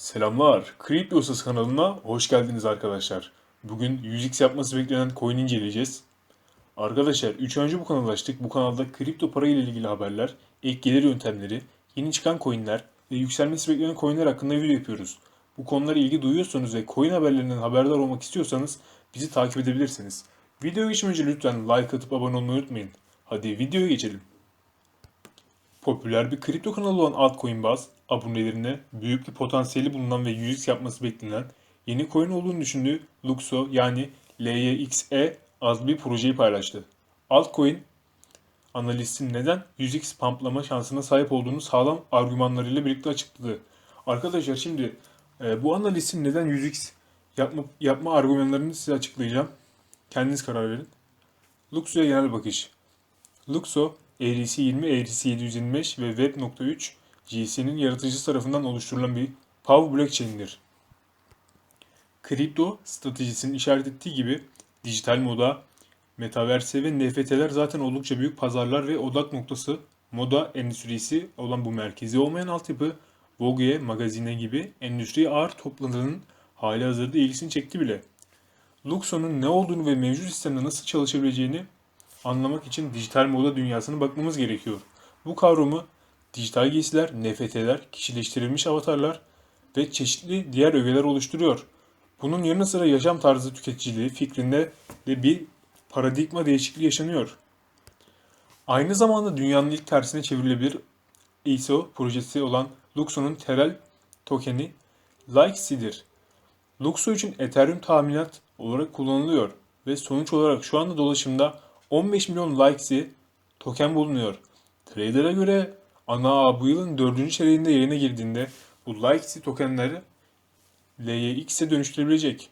Selamlar. Usası kanalına hoş geldiniz arkadaşlar. Bugün 100x yapması beklenen coin inceleyeceğiz. Arkadaşlar 3 önce bu kanala açtık. Bu kanalda kripto para ile ilgili haberler, ek gelir yöntemleri, yeni çıkan coinler ve yükselmesi beklenen coinler hakkında video yapıyoruz. Bu konulara ilgi duyuyorsanız ve coin haberlerinden haberdar olmak istiyorsanız bizi takip edebilirsiniz. Videoya geçmeden önce lütfen like atıp abone olmayı unutmayın. Hadi videoya geçelim. Popüler bir kripto kanalı olan Altcoinbaz, abonelerine büyük bir potansiyeli bulunan ve 100x yapması beklenen yeni coin olduğunu düşündüğü Luxo yani LYXE adlı bir projeyi paylaştı. Altcoin, analistin neden 100x pumplama şansına sahip olduğunu sağlam argümanlarıyla birlikte açıkladı. Arkadaşlar şimdi e, bu analistin neden 100x yapma, yapma argümanlarını size açıklayacağım. Kendiniz karar verin. Luxo'ya genel bakış. Luxo, ERC20, ERC725 ve Web.3 GC'nin yaratıcısı tarafından oluşturulan bir Power Blockchain'dir. Kripto stratejisinin işaret ettiği gibi dijital moda, metaverse ve NFT'ler zaten oldukça büyük pazarlar ve odak noktası moda endüstrisi olan bu merkezi olmayan altyapı Vogue, magazine gibi endüstri ağır toplananın hali hazırda ilgisini çekti bile. Luxo'nun ne olduğunu ve mevcut sistemde nasıl çalışabileceğini anlamak için dijital moda dünyasına bakmamız gerekiyor. Bu kavramı dijital giysiler, NFT'ler, kişileştirilmiş avatarlar ve çeşitli diğer ögeler oluşturuyor. Bunun yanı sıra yaşam tarzı tüketiciliği fikrinde de bir paradigma değişikliği yaşanıyor. Aynı zamanda dünyanın ilk tersine çevrilebilir ISO projesi olan Luxo'nun Terel tokeni Likesi'dir. Luxo için Ethereum tahminat olarak kullanılıyor ve sonuç olarak şu anda dolaşımda 15 milyon Likesi token bulunuyor. Trader'a göre ana bu yılın 4. çeyreğinde yayına girdiğinde bu Likesi tokenleri LYX'e dönüştürebilecek.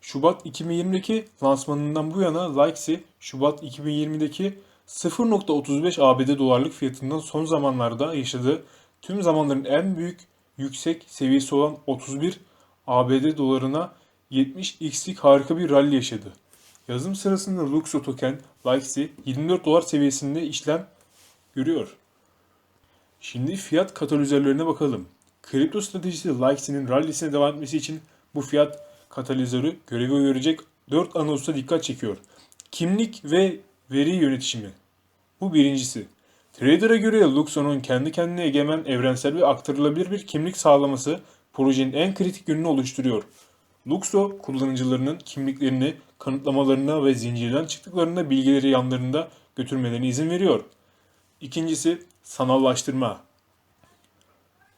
Şubat 2020'deki lansmanından bu yana Likesi Şubat 2020'deki 0.35 ABD dolarlık fiyatından son zamanlarda yaşadığı tüm zamanların en büyük yüksek seviyesi olan 31 ABD dolarına 70x'lik harika bir rally yaşadı. Yazım sırasında Luxo token Likes'i 24 dolar seviyesinde işlem görüyor. Şimdi fiyat katalizörlerine bakalım. Kripto stratejisi Likes'in rallisine devam etmesi için bu fiyat katalizörü görevi görecek 4 ana hususa dikkat çekiyor. Kimlik ve veri yönetişimi. Bu birincisi. Trader'a göre Luxo'nun kendi kendine egemen, evrensel ve aktarılabilir bir kimlik sağlaması projenin en kritik yönünü oluşturuyor. Luxo kullanıcılarının kimliklerini kanıtlamalarına ve zincirden çıktıklarında bilgileri yanlarında götürmelerine izin veriyor. İkincisi sanallaştırma.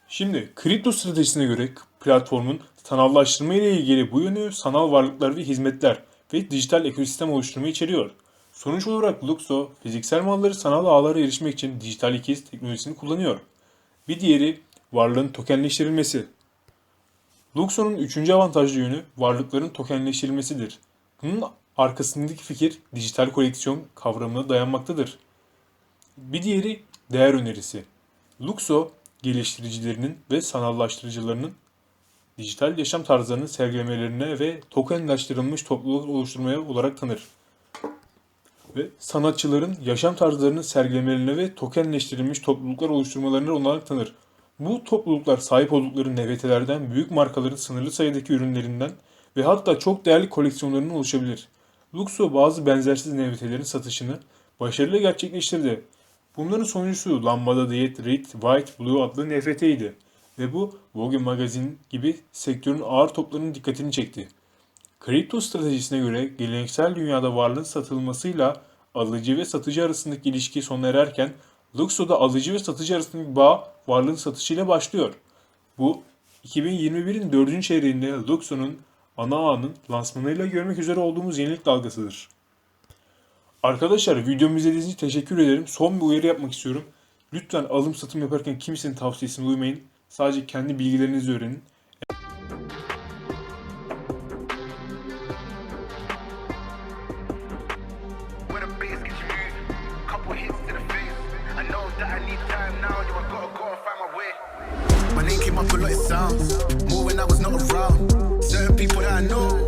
Şimdi kripto stratejisine göre platformun sanallaştırma ile ilgili bu yönü sanal varlıklar ve hizmetler ve dijital ekosistem oluşturmayı içeriyor. Sonuç olarak Luxo fiziksel malları sanal ağlara erişmek için dijital ikiz teknolojisini kullanıyor. Bir diğeri varlığın tokenleştirilmesi. Luxo'nun üçüncü avantajlı yönü varlıkların tokenleştirilmesidir. Bunun arkasındaki fikir dijital koleksiyon kavramına dayanmaktadır. Bir diğeri değer önerisi. Luxo, geliştiricilerinin ve sanallaştırıcılarının dijital yaşam tarzlarını sergilemelerine ve tokenlaştırılmış topluluk oluşturmaya olarak tanır. Ve sanatçıların yaşam tarzlarını sergilemelerine ve tokenleştirilmiş topluluklar oluşturmalarına olarak tanır. Bu topluluklar sahip oldukları NFT'lerden büyük markaların sınırlı sayıdaki ürünlerinden ve hatta çok değerli koleksiyonlarından oluşabilir. Luxo bazı benzersiz NFT'lerin satışını başarıyla gerçekleştirdi. Bunların sonuncusu Lambada Diet Red White Blue adlı NFT'ydi ve bu Vogue Magazine gibi sektörün ağır toplarının dikkatini çekti. Kripto stratejisine göre geleneksel dünyada varlığın satılmasıyla alıcı ve satıcı arasındaki ilişki sona ererken Luxo'da alıcı ve satıcı arasındaki bağ varlığın satışıyla başlıyor. Bu 2021'in 4. çeyreğinde Luxo'nun ana ağının lansmanıyla görmek üzere olduğumuz yenilik dalgasıdır. Arkadaşlar videomu izlediğiniz için teşekkür ederim. Son bir uyarı yapmak istiyorum. Lütfen alım satım yaparken kimsenin tavsiyesini uymayın. Sadece kendi bilgilerinizi öğrenin. My name came up a lot of sounds, more when I was not around. Certain people that I know